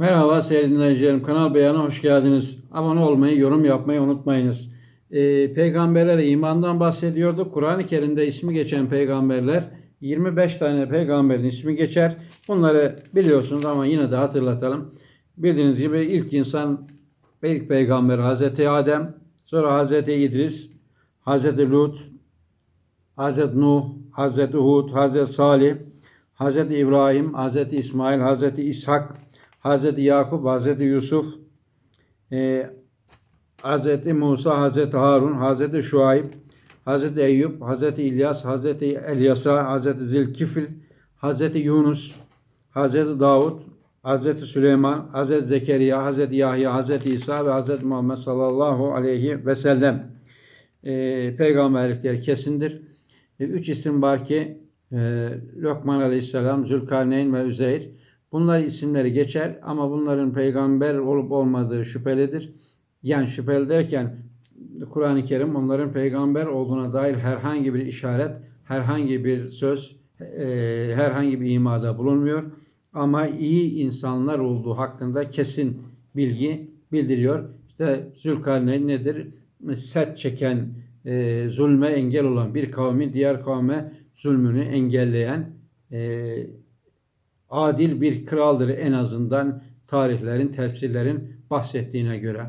Merhaba sevgili dinleyicilerim. Kanal Beyan'a hoş geldiniz. Abone olmayı, yorum yapmayı unutmayınız. Ee, peygamberler imandan bahsediyorduk. Kur'an-ı Kerim'de ismi geçen peygamberler 25 tane peygamberin ismi geçer. Bunları biliyorsunuz ama yine de hatırlatalım. Bildiğiniz gibi ilk insan ilk peygamber Hazreti Adem, sonra Hazreti İdris, Hazreti Lut, Hazreti Nuh, Hazreti Hud, Hazreti Salih, Hazreti İbrahim, Hazreti İsmail, Hazreti İshak, Hazreti Yakup, Hazreti Yusuf, e, Hazreti Musa, Hazreti Harun, Hazreti Şuayb, Hazreti Eyüp, Hazreti İlyas, Hazreti Elyasa, Hazreti Zilkifil, Hazreti Yunus, Hazreti Davud, Hazreti Süleyman, Hazreti Zekeriya, Hazreti Yahya, Hazreti İsa ve Hazreti Muhammed sallallahu aleyhi ve sellem e, peygamberlikleri kesindir. E, üç isim var ki e, Lokman aleyhisselam, Zülkarneyn ve Üzeyr. Bunlar isimleri geçer ama bunların peygamber olup olmadığı şüphelidir. Yani şüpheli derken Kur'an-ı Kerim onların peygamber olduğuna dair herhangi bir işaret, herhangi bir söz, e, herhangi bir imada bulunmuyor. Ama iyi insanlar olduğu hakkında kesin bilgi bildiriyor. İşte Zülkarneyn nedir? Set çeken, e, zulme engel olan bir kavmin diğer kavme zulmünü engelleyen e, adil bir kraldır en azından tarihlerin, tefsirlerin bahsettiğine göre.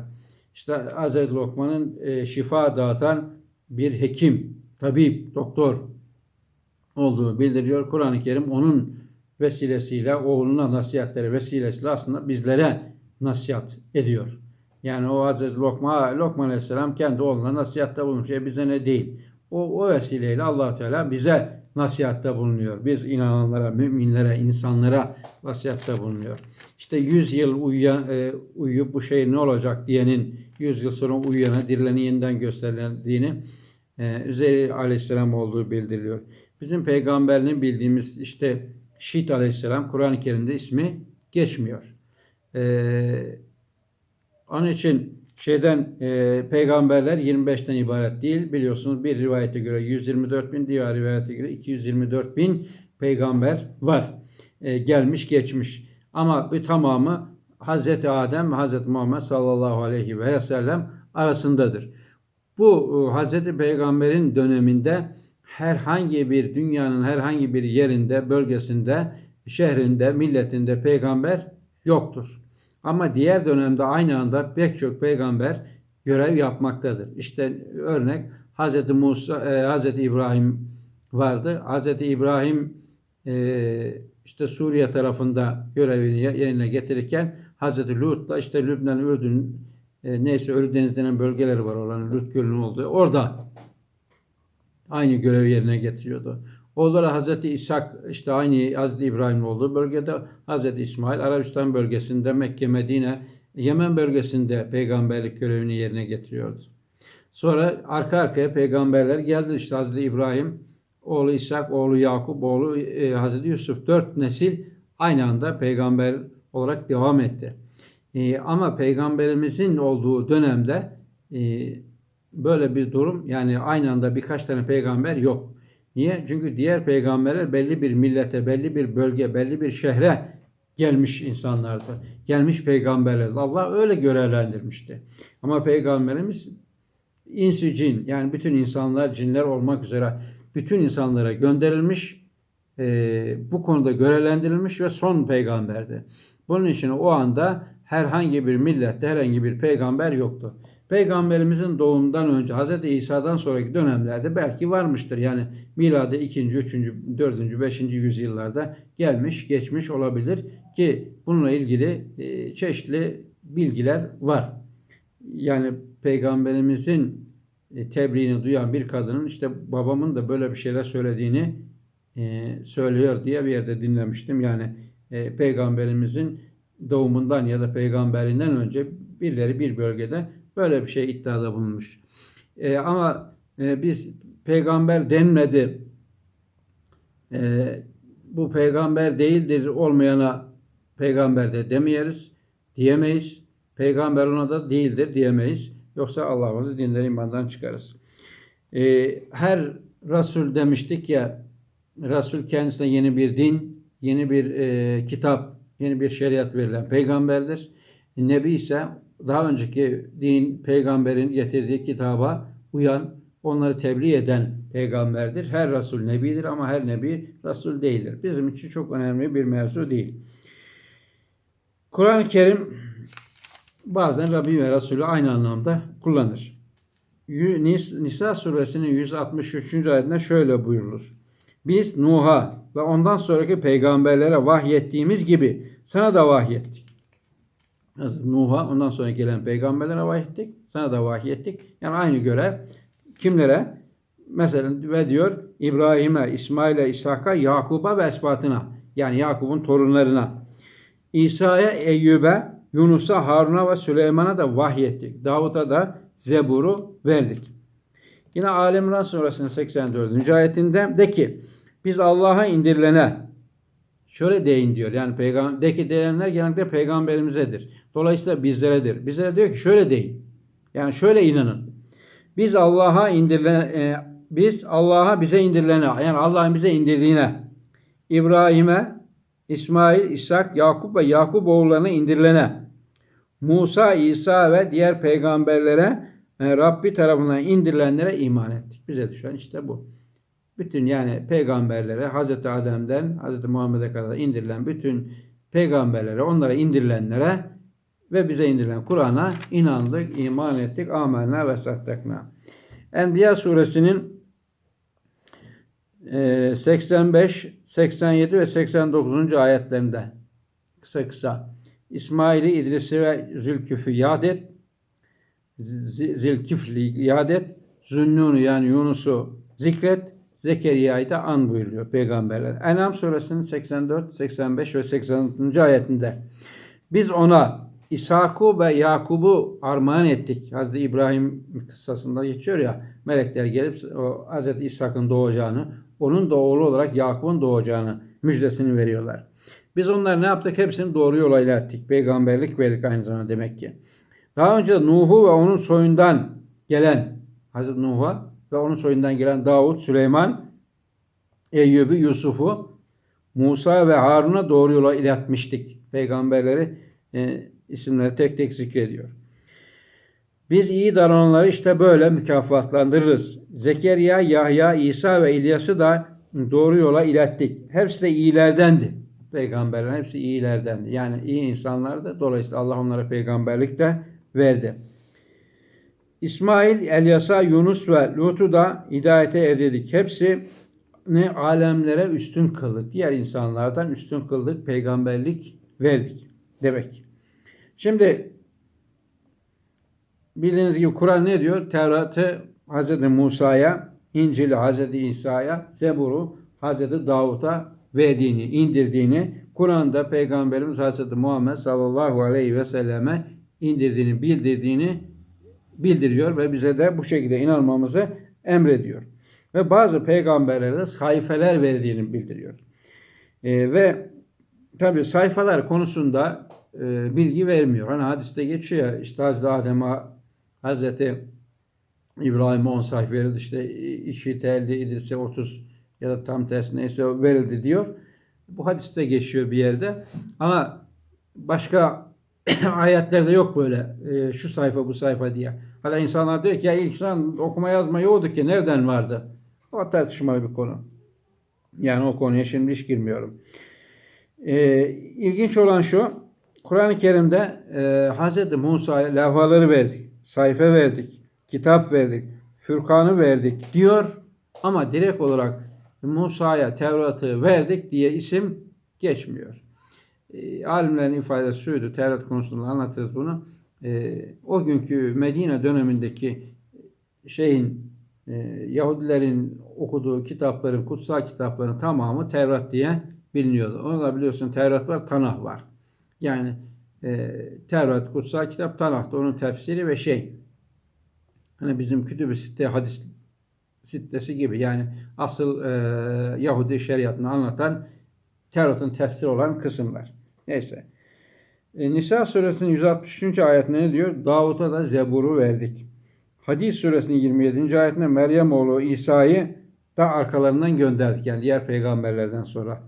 İşte Hazreti Lokman'ın e, şifa dağıtan bir hekim, tabip, doktor olduğu bildiriyor. Kur'an-ı Kerim onun vesilesiyle, oğluna nasihatleri vesilesiyle aslında bizlere nasihat ediyor. Yani o Hazreti Lokman, Lokman Aleyhisselam kendi oğluna nasihatte bulunmuş. E bize ne değil. O, o vesileyle allah Teala bize nasihatte bulunuyor. Biz inananlara, müminlere, insanlara nasihatte bulunuyor. İşte 100 yıl uyuyan, e, uyuyup bu şey ne olacak diyenin 100 yıl sonra uyuyana dirileni yeniden gösterildiğini e, Üzeyir Aleyhisselam olduğu bildiriliyor. Bizim peygamberinin bildiğimiz işte Şit Aleyhisselam Kur'an-ı Kerim'de ismi geçmiyor. Eee onun için şeyden e, peygamberler 25'ten ibaret değil. Biliyorsunuz bir rivayete göre 124 bin, diğer rivayete göre 224 bin peygamber var. E, gelmiş geçmiş. Ama bu tamamı Hazreti Adem ve Hazreti Muhammed sallallahu aleyhi ve sellem arasındadır. Bu e, Hazreti Peygamber'in döneminde herhangi bir dünyanın herhangi bir yerinde, bölgesinde, şehrinde, milletinde peygamber yoktur. Ama diğer dönemde aynı anda pek çok peygamber görev yapmaktadır. İşte örnek Hz. Musa, e, Hz. İbrahim vardı. Hz. İbrahim e, işte Suriye tarafında görevini yerine getirirken Hz. Lut da işte Lübnan, Ürdün e, neyse Ölüdeniz denen bölgeleri var olan Lut Gölü'nün olduğu. Orada aynı görevi yerine getiriyordu. Oğulları Hazreti İshak işte aynı Hazreti İbrahim'in olduğu bölgede Hazreti İsmail Arabistan bölgesinde Mekke, Medine, Yemen bölgesinde peygamberlik görevini yerine getiriyordu. Sonra arka arkaya peygamberler geldi işte Hazreti İbrahim, oğlu İshak, oğlu Yakup, oğlu e, Hazreti Yusuf dört nesil aynı anda peygamber olarak devam etti. E, ama peygamberimizin olduğu dönemde e, böyle bir durum yani aynı anda birkaç tane peygamber yok. Niye? Çünkü diğer peygamberler belli bir millete, belli bir bölge, belli bir şehre gelmiş insanlardı. Gelmiş peygamberler. Allah öyle görevlendirmişti. Ama peygamberimiz insü cin yani bütün insanlar cinler olmak üzere bütün insanlara gönderilmiş e, bu konuda görevlendirilmiş ve son peygamberdi. Bunun için o anda herhangi bir millette herhangi bir peygamber yoktu. Peygamberimizin doğumundan önce Hz. İsa'dan sonraki dönemlerde belki varmıştır. Yani miladi 2. 3. 4. 5. yüzyıllarda gelmiş, geçmiş olabilir ki bununla ilgili e, çeşitli bilgiler var. Yani peygamberimizin e, tebriğini duyan bir kadının işte babamın da böyle bir şeyler söylediğini e, söylüyor diye bir yerde dinlemiştim. Yani peygamberimizin doğumundan ya da peygamberinden önce birileri bir bölgede Böyle bir şey iddiada bulunmuş. E, ama e, biz peygamber denmedi. E, bu peygamber değildir olmayana peygamber de demeyeriz, diyemeyiz. Peygamber ona da değildir diyemeyiz. Yoksa Allah'ımızı dinler imandan çıkarız. E, her Resul demiştik ya, Resul kendisine yeni bir din, yeni bir e, kitap Yeni bir şeriat verilen peygamberdir. Nebi ise daha önceki din peygamberin getirdiği kitaba uyan, onları tebliğ eden peygamberdir. Her Resul nebidir ama her nebi Resul değildir. Bizim için çok önemli bir mevzu değil. Kur'an-ı Kerim bazen Rabbi ve Resulü aynı anlamda kullanır. Nisa suresinin 163. ayetinde şöyle buyurulur. Biz Nuh'a ve ondan sonraki peygamberlere vahyettiğimiz gibi sana da vahyettik. Nuh'a ondan sonra gelen peygamberlere vahyettik. Sana da vahyettik. Yani aynı görev kimlere? Mesela ve diyor İbrahim'e, İsmail'e, İshak'a, Yakub'a ve esbatına. Yani Yakup'un torunlarına. İsa'ya, Eyyub'e, Yunus'a, Harun'a ve Süleyman'a da vahyettik. Davut'a da Zebur'u verdik. Yine Alemran suresinin 84. ayetinde de ki biz Allah'a indirilene şöyle deyin diyor. Yani peygamber de ki diyenler genellikle peygamberimizedir. Dolayısıyla bizleredir. Bizlere diyor ki şöyle deyin. Yani şöyle inanın. Biz Allah'a indirilen e, biz Allah'a bize indirilene yani Allah'ın bize indirdiğine İbrahim'e, İsmail, İshak, Yakup ve Yakup oğullarına indirilene Musa, İsa ve diğer peygamberlere e, Rabbi tarafından indirilenlere iman ettik. Bize düşen işte bu. Bütün yani peygamberlere Hazreti Adem'den Hazreti Muhammed'e kadar indirilen bütün peygamberlere, onlara indirilenlere ve bize indirilen Kur'an'a inandık, iman ettik, amenna ve sattakna. Enbiya suresinin e, 85, 87 ve 89. ayetlerinde kısa kısa İsmail'i, İdris'i ve Zülküf'ü yad et. Zilkifli yad et. Zünnun'u yani Yunus'u zikret. Zekeriya'yı da an buyuruyor peygamberler. Enam suresinin 84, 85 ve 86. ayetinde biz ona İshak'ı ve Yakub'u armağan ettik. Hazreti İbrahim kıssasında geçiyor ya melekler gelip o Hazreti İshak'ın doğacağını, onun da oğlu olarak Yakup'un doğacağını müjdesini veriyorlar. Biz onları ne yaptık? Hepsini doğru yola ilettik. Peygamberlik verdik aynı zamanda demek ki. Daha önce Nuh'u ve onun soyundan gelen Hazreti Nuh'a ve onun soyundan gelen Davut, Süleyman, Eyyub'u, Yusuf'u, Musa ve Harun'a doğru yola iletmiştik. Peygamberleri e, isimleri tek tek zikrediyor. Biz iyi davrananları işte böyle mükafatlandırırız. Zekeriya, Yahya, İsa ve İlyas'ı da doğru yola ilettik. Hepsi de iyilerdendi. Peygamberlerin hepsi iyilerdendi. Yani iyi insanlardı. Dolayısıyla Allah onlara peygamberlik de verdi. İsmail, Elyasa, Yunus ve Lut'u da hidayete erdirdik. Hepsini alemlere üstün kıldık. Diğer insanlardan üstün kıldık. Peygamberlik verdik demek. Şimdi bildiğiniz gibi Kur'an ne diyor? Tevrat'ı Hz. Musa'ya, İncil'i Hz. İsa'ya, Zebur'u Hz. Davut'a verdiğini, indirdiğini, Kur'an'da Peygamberimiz Hz. Muhammed sallallahu aleyhi ve selleme indirdiğini, bildirdiğini bildiriyor ve bize de bu şekilde inanmamızı emrediyor. Ve bazı peygamberlere de sayfeler verdiğini bildiriyor. Ee, ve tabi sayfalar konusunda e, bilgi vermiyor. Hani hadiste geçiyor ya işte Hazreti Adem'e Hazreti İbrahim'e 10 sayfa verildi. İşte işit elde edilse 30 ya da tam tersi neyse verildi diyor. Bu hadiste geçiyor bir yerde. Ama başka ayetlerde yok böyle e, şu sayfa bu sayfa diye. Hala insanlar diyor ki ya ilk insan okuma yazma yoktu ki nereden vardı? O tartışmalı bir konu. Yani o konuya şimdi hiç girmiyorum. E, ilginç olan şu Kur'an-ı Kerim'de e, Hz. Musa'ya levhaları verdik, sayfa verdik, kitap verdik, Fürkan'ı verdik diyor ama direkt olarak Musa'ya Tevrat'ı verdik diye isim geçmiyor. E, alimlerin ifadesi şuydu, Tevrat konusunda anlatırız bunu. E, o günkü Medine dönemindeki şeyin e, Yahudilerin okuduğu kitapların, kutsal kitapların tamamı Tevrat diye biliniyordu. Onu da biliyorsun Tevrat var, Tanah var. Yani e, Tevrat, kutsal kitap, Tanah da onun tefsiri ve şey hani bizim kütüb-i sitte hadis sitesi gibi yani asıl e, Yahudi şeriatını anlatan Tevrat'ın tefsiri olan kısımlar. Neyse. E, Nisa suresinin 163. ayetinde ne diyor? Davut'a da Zebur'u verdik. Hadis suresinin 27. ayetinde Meryem oğlu İsa'yı da arkalarından gönderdik. Yani diğer peygamberlerden sonra.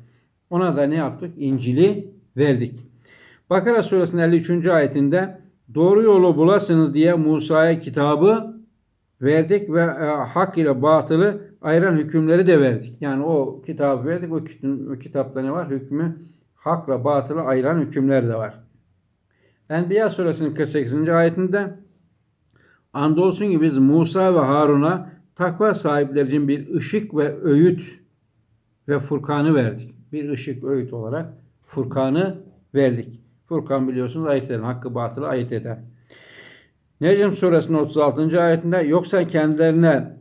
Ona da ne yaptık? İncil'i verdik. Bakara suresinin 53. ayetinde doğru yolu bulasınız diye Musa'ya kitabı verdik ve e, hak ile batılı ayıran hükümleri de verdik. Yani o kitabı verdik. O, o kitapta ne var? Hükmü hakla batılı ayıran hükümler de var. Enbiya suresinin 48. ayetinde Andolsun ki biz Musa ve Harun'a takva sahipleri için bir ışık ve öğüt ve Furkan'ı verdik. Bir ışık öğüt olarak Furkan'ı verdik. Furkan biliyorsunuz ayet eden, hakkı batılı ayet eden. Necm suresinin 36. ayetinde yoksa kendilerine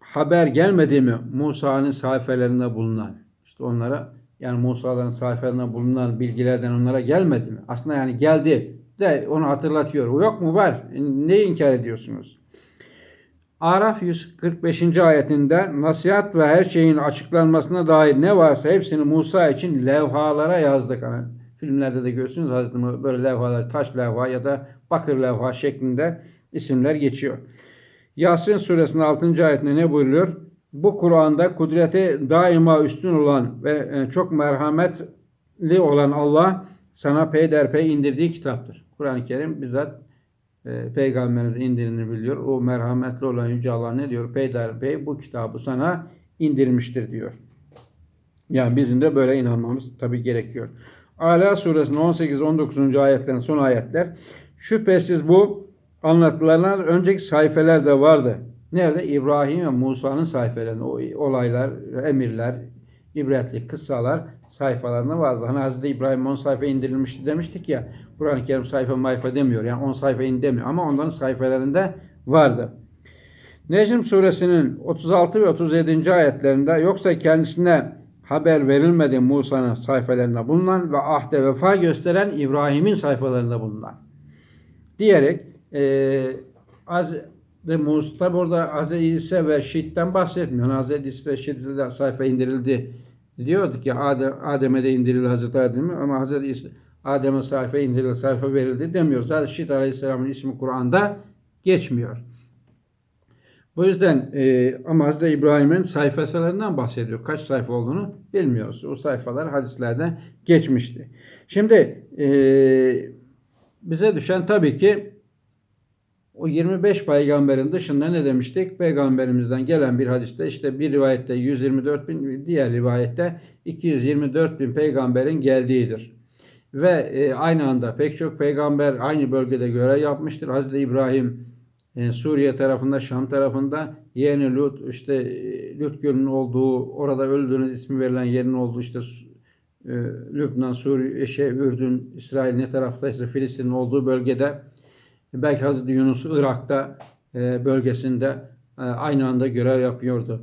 haber gelmedi mi Musa'nın sayfelerinde bulunan işte onlara yani Musa'ların sayfelerinde bulunan bilgilerden onlara gelmedi mi? Aslında yani geldi de onu hatırlatıyor. Yok mu? Var. Neyi inkar ediyorsunuz? Araf 145. ayetinde nasihat ve her şeyin açıklanmasına dair ne varsa hepsini Musa için levhalara yazdık. Hani filmlerde de görürsünüz Hazreti böyle levhalar taş levha ya da bakır levha şeklinde isimler geçiyor. Yasin suresinin 6. ayetinde ne buyuruyor? Bu Kur'an'da kudreti daima üstün olan ve e, çok merhametli olan Allah sana peyderpey indirdiği kitaptır. Kur'an-ı Kerim bizzat e, peygamberimize indirini biliyor. O merhametli olan Yüce Allah ne diyor? Peyderpey bu kitabı sana indirmiştir diyor. Yani bizim de böyle inanmamız tabii gerekiyor. Ala suresinin 18-19. ayetlerin son ayetler. Şüphesiz bu anlatılanlar önceki sayfelerde vardı. Nerede? İbrahim ve Musa'nın sayfelerinde o olaylar, emirler, ibretli kıssalar sayfalarında vardı. Hani Hazreti İbrahim 10 sayfa indirilmişti demiştik ya. Kur'an-ı Kerim sayfa mayfa demiyor. Yani 10 sayfa in demiyor. Ama onların sayfalarında vardı. Necm suresinin 36 ve 37. ayetlerinde yoksa kendisine haber verilmedi Musa'nın sayfalarında bulunan ve ahde vefa gösteren İbrahim'in sayfalarında bulunan diyerek e, Hazreti Musa tabi orada Hazreti İsa ve Şit'ten bahsetmiyor. Hazreti İsa ve Şit'e de sayfa indirildi diyorduk ya Adem, Adem'e de indirildi Hazreti Adem'e ama Hazreti Adem'e sayfa indirildi, sayfa verildi demiyor. Zaten Şit Aleyhisselam'ın ismi Kur'an'da geçmiyor. Bu yüzden e, ama Hazreti İbrahim'in sayfalarından bahsediyor. Kaç sayfa olduğunu bilmiyoruz. O sayfalar hadislerde geçmişti. Şimdi e, bize düşen tabii ki o 25 peygamberin dışında ne demiştik? Peygamberimizden gelen bir hadiste işte bir rivayette 124 bin, diğer rivayette 224 bin peygamberin geldiğidir. Ve e, aynı anda pek çok peygamber aynı bölgede görev yapmıştır. Hazreti İbrahim e, Suriye tarafında, Şam tarafında yeğeni Lut, işte e, Lut Gölü'nün olduğu, orada öldüğünüz ismi verilen yerin olduğu işte e, Lübnan, Suriye, şey, Ürdün, İsrail ne taraftaysa Filistin'in olduğu bölgede belki Hazreti Yunus Irak'ta e, bölgesinde e, aynı anda görev yapıyordu.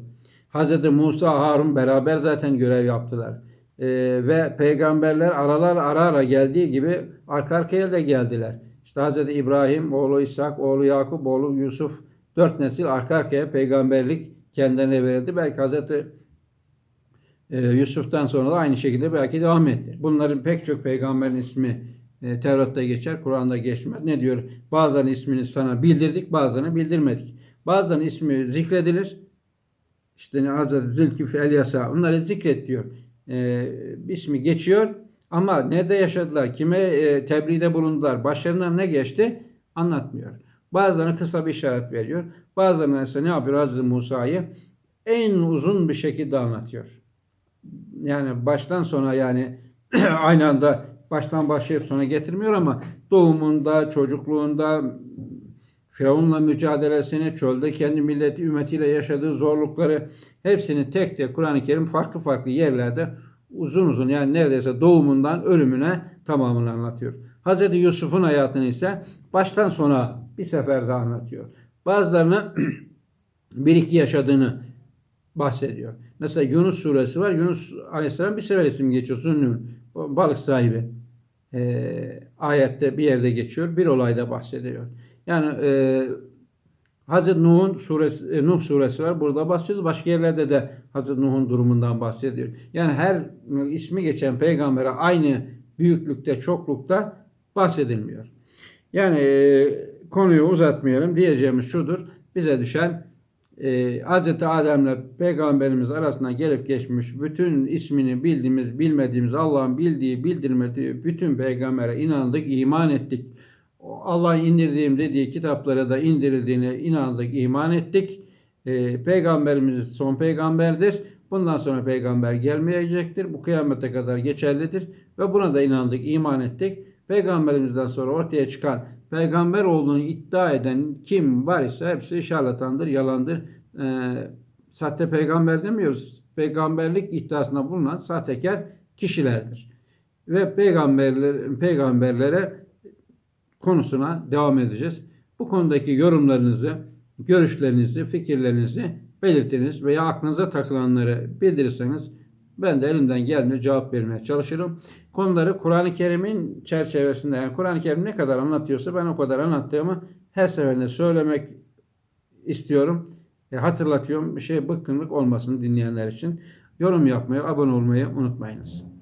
Hazreti Musa, Harun beraber zaten görev yaptılar. E, ve peygamberler aralar ara ara geldiği gibi arka arkaya da geldiler. İşte Hazreti İbrahim, oğlu İshak, oğlu Yakup, oğlu Yusuf dört nesil arka arkaya peygamberlik kendilerine verildi. Belki Hazreti e, Yusuf'tan sonra da aynı şekilde belki devam etti. Bunların pek çok peygamberin ismi e, Tevrat'ta geçer, Kur'an'da geçmez. Ne diyor? Bazılarının ismini sana bildirdik, bazılarını bildirmedik. Bazılarının ismi zikredilir. İşte Hazreti Zülkifli Elyasa onları zikret diyor. E, ismi geçiyor ama nerede yaşadılar, kime e, tebliğde bulundular, başlarından ne geçti anlatmıyor. Bazılarına kısa bir işaret veriyor. Bazılarına ise ne yapıyor Hazreti Musa'yı en uzun bir şekilde anlatıyor. Yani baştan sona yani aynı anda baştan başlayıp sona getirmiyor ama doğumunda, çocukluğunda, Firavun'la mücadelesini, çölde kendi milleti, ümmetiyle yaşadığı zorlukları hepsini tek tek Kur'an-ı Kerim farklı farklı yerlerde uzun uzun yani neredeyse doğumundan ölümüne tamamını anlatıyor. Hz. Yusuf'un hayatını ise baştan sona bir seferde anlatıyor. Bazılarını bir iki yaşadığını bahsediyor. Mesela Yunus suresi var. Yunus aleyhisselam bir sefer isim geçiyor. Zünnün, balık sahibi. Ee, ayette bir yerde geçiyor. Bir olayda bahsediyor. Yani e, Hazreti Nuh'un suresi, e, Nuh suresi var. Burada bahsediyor. Başka yerlerde de Hazreti Nuh'un durumundan bahsediyor. Yani her ismi geçen peygambere aynı büyüklükte, çoklukta bahsedilmiyor. Yani e, konuyu uzatmayalım. Diyeceğimiz şudur. Bize düşen e, Hz. Adem'le Peygamberimiz arasında gelip geçmiş bütün ismini bildiğimiz, bilmediğimiz, Allah'ın bildiği, bildirmediği bütün peygambere inandık, iman ettik. Allah'ın indirdiğim dediği kitaplara da indirildiğine inandık, iman ettik. E, peygamberimiz son peygamberdir. Bundan sonra peygamber gelmeyecektir. Bu kıyamete kadar geçerlidir. Ve buna da inandık, iman ettik. Peygamberimizden sonra ortaya çıkan peygamber olduğunu iddia eden kim var ise hepsi şarlatandır, yalandır. Ee, sahte peygamber demiyoruz. Peygamberlik iddiasında bulunan sahtekar kişilerdir. Ve peygamberler, peygamberlere konusuna devam edeceğiz. Bu konudaki yorumlarınızı, görüşlerinizi, fikirlerinizi belirtiniz veya aklınıza takılanları bildirirseniz ben de elimden geldiğince cevap vermeye çalışırım. Konuları Kur'an-ı Kerim'in çerçevesinde, yani Kur'an-ı Kerim ne kadar anlatıyorsa ben o kadar anlattığımı her seferinde söylemek istiyorum. E, hatırlatıyorum. Bir şey bıkkınlık olmasın dinleyenler için. Yorum yapmayı, abone olmayı unutmayınız.